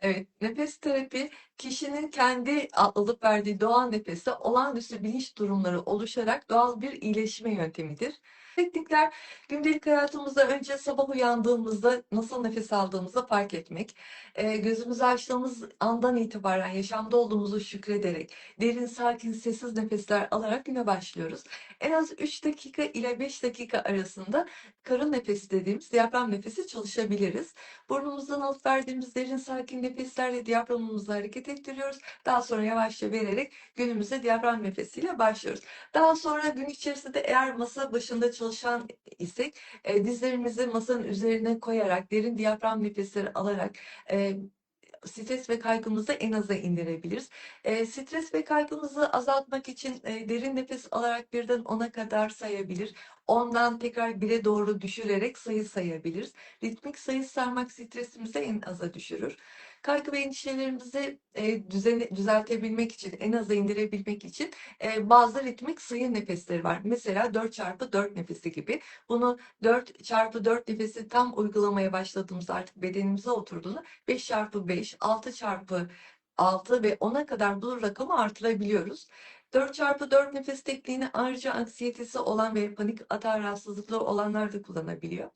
Evet, nefes terapi kişinin kendi alıp verdiği doğal nefeste olağanüstü bilinç durumları oluşarak doğal bir iyileşme yöntemidir. Teknikler gündelik hayatımızda önce sabah uyandığımızda nasıl nefes aldığımızı fark etmek, eee, gözümüzü açtığımız andan itibaren yaşamda olduğumuzu şükrederek, derin, sakin, sessiz nefesler alarak güne başlıyoruz. En az 3 dakika ile 5 dakika arasında karın nefesi dediğimiz diyafram nefesi çalışabiliriz. Burnumuzdan alıp verdiğimiz derin, sakin nefeslerle diyaframımızı hareket ettiriyoruz. Daha sonra yavaşça vererek günümüze diyafram nefesiyle başlıyoruz. Daha sonra gün içerisinde eğer masa başında çalışan isek, eee, dizlerimizi masanın üzerine koyarak, derin diyafram nefesleri alarak, eee, stres ve kaygımızı en aza indirebiliriz. Eee, stres ve kaygımızı azaltmak için, eee, derin nefes alarak 1'den 10'a kadar sayabilir. 10'dan tekrar 1'e doğru düşürerek sayı sayabiliriz. Ritmik sayı saymak stresimizi en aza düşürür. Kaygı ve endişelerimizi, eee, düzene düzeltebilmek için, en aza indirebilmek için, eee, bazı ritmik sayı nefesleri var. Mesela 4x4 nefesi gibi. Bunu 4x4 nefesi tam uygulamaya başladığımızda, artık bedenimize oturduğunda 5x5, 6x6 ve 10'a kadar bu rakamı artırabiliyoruz. 4x4 nefes tekniğini ayrıca anksiyetesi olan ve panik atağı rahatsızlıkları olanlar da kullanabiliyor.